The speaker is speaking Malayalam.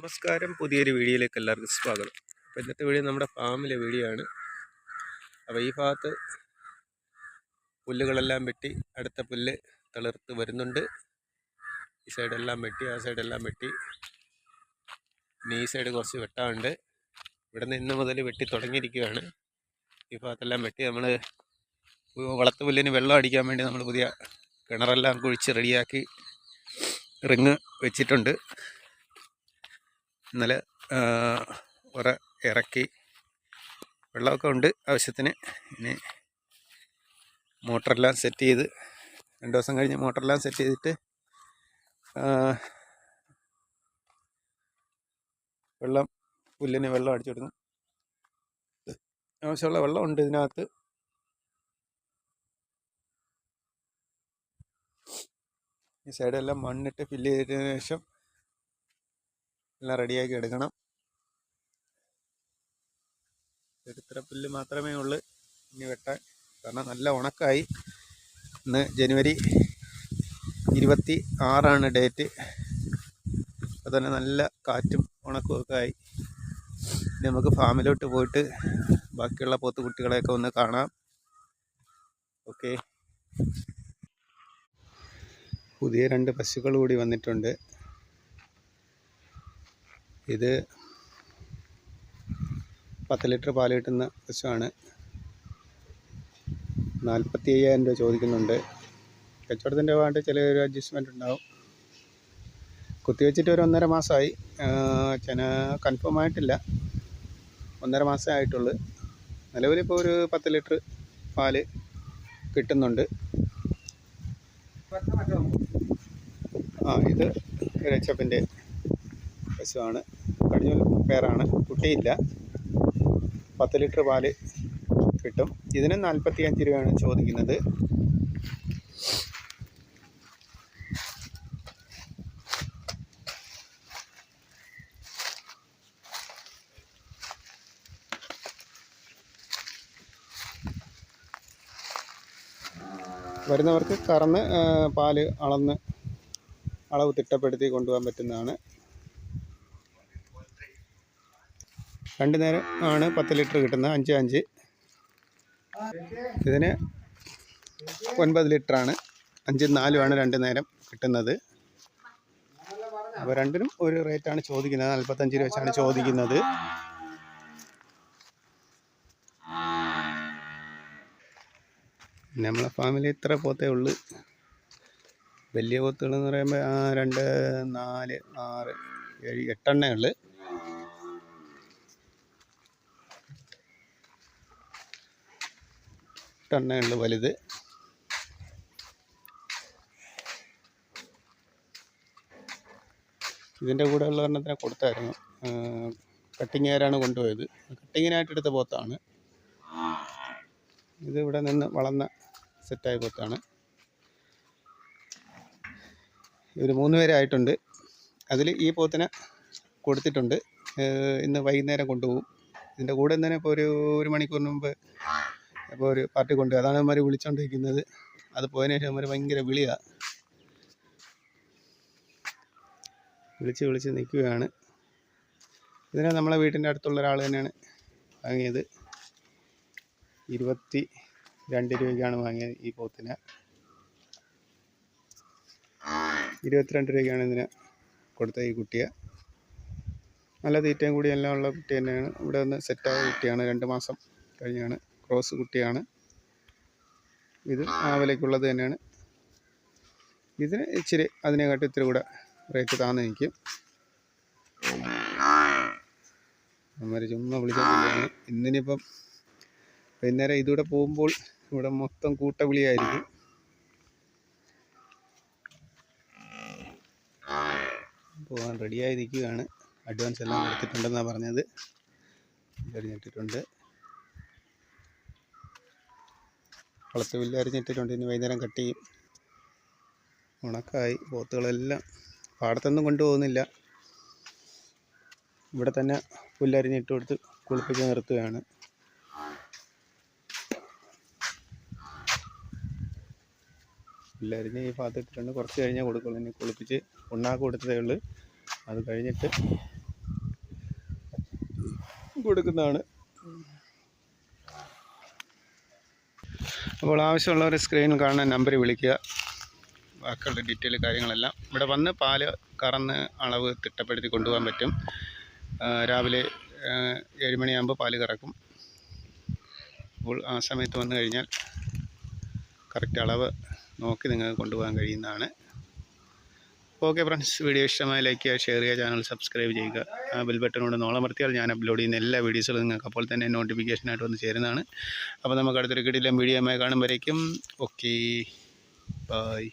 നമസ്കാരം. പുതിയൊരു വീഡിയോയിലേക്ക് എല്ലാവർക്കും സ്വാഗതം. അപ്പോൾ ഇന്നത്തെ വീഡിയോ നമ്മുടെ ഫാമിലെ വീഡിയോ ആണ്. അപ്പോൾ ഈ ഭാഗത്ത് പുല്ലുകളെല്ലാം വെട്ടി അടുത്ത പുല്ല് തളിർത്ത് വരുന്നുണ്ട്. ഈ സൈഡെല്ലാം വെട്ടി ആ സൈഡെല്ലാം വെട്ടി. ഇനി ഈ സൈഡ് കുറച്ച് വെട്ടാറുണ്ട് ഇവിടെ നിന്ന് ഇന്ന് മുതൽ വെട്ടി തുടങ്ങിയിരിക്കുകയാണ്. ഈ ഭാഗത്തെല്ലാം വെട്ടി നമ്മൾ വളർത്തു പുല്ലിന് വെള്ളം അടിക്കാൻ വേണ്ടി നമ്മൾ പുതിയ കിണറെല്ലാം കുഴിച്ച് റെഡിയാക്കി റിങ് വെച്ചിട്ടുണ്ട്. ഇന്നലെ ഉറ ഇറക്കി വെള്ളമൊക്കെ ഉണ്ട് ആവശ്യത്തിന്. ഇനി മോട്ടറെല്ലാം സെറ്റ് ചെയ്ത് രണ്ട് ദിവസം കഴിഞ്ഞ് മോട്ടറെല്ലാം സെറ്റ് ചെയ്തിട്ട് വെള്ളം പുല്ലിന് വെള്ളം അടിച്ചു കൊടുക്കണം ആവശ്യമുള്ള വെള്ളം ഉണ്ട് ഇതിനകത്ത്. ഈ സൈഡെല്ലാം മണ്ണിട്ട് ഫില്ല് ചെയ്തതിന് ശേഷം എല്ലാം റെഡിയാക്കി എടുക്കണം. ഇത്ര പുല്ല് മാത്രമേ ഉള്ളൂ. ഇനി വെട്ടാൻ. കാരണം നല്ല ഉണക്കായി. ഇന്ന് ജനുവരി ഇരുപത്തി ആറാണ് ഡേറ്റ് അപ്പോൾ തന്നെ നല്ല കാറ്റും ഉണക്കും ഒക്കെ ആയി. ഇനി നമുക്ക് ഫാമിലോട്ട് പോയിട്ട് ബാക്കിയുള്ള പോത്തുകുട്ടികളെയൊക്കെ ഒന്ന് കാണാം. ഓക്കെ പുതിയ രണ്ട് പശുക്കൾ കൂടി വന്നിട്ടുണ്ട്. ഇത് പത്ത് ലിറ്റർ പാൽ കിട്ടുന്ന പശുവാണ് നാൽപ്പത്തി അയ്യായിരം രൂപ ചോദിക്കുന്നുണ്ട്. കച്ചവടത്തിന്റെ ഭാഗത്ത് ചിലൊരു അഡ്ജസ്റ്റ്മെന്റ് ഉണ്ടാവും. കുത്തിവെച്ചിട്ട് ഒരു ഒന്നര മാസമായി. ചെന കൺഫേം ആയിട്ടില്ല. ഒന്നര മാസമേ ആയിട്ടുള്ളൂ. നിലവിലിപ്പോൾ ഒരു പത്ത് ലിറ്റർ പാൽ കിട്ടുന്നുണ്ട്. ആ ഇത് രച്ചപ്പിന്റെ പശുവാണ്. കഴിഞ്ഞ പേരാണ്. കുട്ടിയില്ല. പത്ത് ലിറ്റർ പാൽ കിട്ടും. ഇതിന് നാൽപ്പത്തി അഞ്ച് രൂപയാണ് ചോദിക്കുന്നത്. വരുന്നവർക്ക് കറന്ന് പാൽ അളന്ന് അളവ് തിട്ടപ്പെടുത്തി കൊണ്ടുപോകാൻ പറ്റുന്നതാണ്. രണ്ട് നേരം ആണ് പത്ത് ലിറ്റർ കിട്ടുന്നത്. അഞ്ച് അഞ്ച്. ഇതിന് ഒൻപത് ലിറ്ററാണ് അഞ്ചും നാലുമാണ് രണ്ട് നേരം കിട്ടുന്നത്. അപ്പോൾ രണ്ടിനും ഒരു റേറ്റാണ് ചോദിക്കുന്നത്. നാൽപ്പത്തഞ്ച് രൂപ വെച്ചാണ് ചോദിക്കുന്നത്. നമ്മളെ ഫാമിലി ഇത്ര പോത്തേ ഉള്ളു. വലിയ പോത്തുകൾ എന്ന് പറയുമ്പോൾ രണ്ട് നാല് ആറ് ഏഴ് എട്ടെണ്ണേ ഉള്ളു. എട്ടെണ്ണേ വലുത്. ഇതിന്റെ കൂടെ ഉള്ള എണ്ണത്തിനെ കൊടുത്തായിരുന്നു. കട്ടിങ്ങുകാരാണ് കൊണ്ടുപോയത്. കട്ടിങ്ങിനായിട്ട് എടുത്ത പോത്താണ്. ഇത് ഇവിടെ നിന്ന് വളർന്ന സെറ്റായ പോത്താണ്. ഇവർ മൂന്ന് പേരായിട്ടുണ്ട് അതിൽ ഈ പോത്തിനെ കൊടുത്തിട്ടുണ്ട്. ഇന്ന് വൈകുന്നേരം കൊണ്ടുപോകും. ഇതിന്റെ കൂടെ തന്നെ ഇപ്പോൾ ഒരു ഒരു മണിക്കൂറിന് മുമ്പ് ഇപ്പോൾ ഒരു പാർട്ടി കൊണ്ട് അതാണ് അവന്മാർ വിളിച്ചുകൊണ്ടിരിക്കുന്നത് അത് പോയതിനു ശേഷം അവന്മാർ ഭയങ്കര വിളിയാണ് വിളിച്ച് വിളിച്ച് നിൽക്കുകയാണ്. ഇതിനെ നമ്മളെ വീട്ടിന്റെ അടുത്തുള്ള ഒരാൾ തന്നെയാണ് വാങ്ങിയത്. ഇരുപത്തി രണ്ട് രൂപയ്ക്കാണ് വാങ്ങിയത് ഈ പോത്തിനെ. ഇരുപത്തിരണ്ട് രൂപയ്ക്കാണ് ഇതിന് കൊടുത്ത ഈ കുട്ടിയെ. നല്ല തീറ്റയും കൂടി എല്ലാം ഉള്ള കുട്ടി തന്നെയാണ്. ഇവിടെ നിന്ന് സെറ്റായ കുട്ടിയാണ്. രണ്ട് മാസം കഴിഞ്ഞാണ്. ക്രോസ് കുട്ടിയാണ്. ഇത് ആ വിലയ്ക്കുള്ളത് തന്നെയാണ്. ഇതിന് ഇച്ചിരി അതിനെക്കാട്ടി ഇത്തിരി കൂടെ റേറ്റ് താന്ന് നിൽക്കും അമ്മര് ചുമ്മാ വിളിച്ചാണ് ഇന്നിനിപ്പം വൈകുന്നേരം ഇതിവിടെ പോകുമ്പോൾ ഇവിടെ മൊത്തം കൂട്ട കൂട്ടവിളിയായിരിക്കും. പോകാൻ റെഡിയായി നിൽക്കുകയാണ്. അഡ്വാൻസ് എല്ലാം കൊടുത്തിട്ടുണ്ടെന്നാണ് പറഞ്ഞത്. അരിഞ്ഞിട്ടിട്ടുണ്ട് വളർത്ത് വില്ലരിഞ്ഞിട്ടിട്ടുണ്ട് ഇനി വൈകുന്നേരം കട്ട് ചെയ്യും. ഉണക്കായി. പോത്തുകളെല്ലാം പാടത്തൊന്നും കൊണ്ടുപോകുന്നില്ല. ഇവിടെ തന്നെ പുല്ലരിഞ്ഞിട്ട് കൊടുത്ത് കുളിപ്പിച്ച് നിർത്തുകയാണ്. പുല്ലരിഞ്ഞ് ഈ ഭാഗത്ത് ഇട്ടിട്ടുണ്ട് കുറച്ച് കഴിഞ്ഞാൽ കൊടുക്കുള്ളൂ. ഇനി കുളിപ്പിച്ച് ഉണ്ണാക്ക് കൊടുത്തതേ ഉള്ളൂ. അത് കഴിഞ്ഞിട്ട് കൊടുക്കുന്നതാണ്. അപ്പോൾ ആവശ്യമുള്ളവർ സ്ക്രീനിൽ കാണുന്ന നമ്പർ വിളിക്കുക. ബാക്കിയുള്ള ഡീറ്റെയിൽ കാര്യങ്ങളെല്ലാം. ഇവിടെ വന്ന് പാൽ കറന്ന് അളവ് തിട്ടപ്പെടുത്തി കൊണ്ടുപോകാൻ പറ്റും. രാവിലെ ഏഴ് മണിയാകുമ്പോൾ പാൽ കറക്കും. അപ്പോൾ ആ സമയത്ത് വന്നു കഴിഞ്ഞാൽ കറക്റ്റ് അളവ് നോക്കി നിങ്ങൾക്ക് കൊണ്ടുപോകാൻ കഴിയുന്നതാണ്. ഓക്കെ ഫ്രണ്ട്സ് വീഡിയോ ഇഷ്ടമായി ലൈക്ക് ചെയ്യുക ഷെയർ ചെയ്യുക ചാനൽ സബ്സ്ക്രൈബ് ചെയ്യുക. ആ ബെൽ ബട്ടനോട് നോളമർത്തിയാൽ ഞാൻ അപ്ലോഡ് ചെയ്യുന്ന എല്ലാ വീഡിയോസുകളും നിങ്ങൾക്ക് അപ്പോൾ തന്നെ നോട്ടിഫിക്കേഷനായിട്ട് വന്ന് ചേരുന്നതാണ്. അപ്പോൾ നമുക്ക് അടുത്തൊരു കിടിലം വീഡിയോ കാണുമ്പോഴേക്കും ഓക്കെ ബൈ.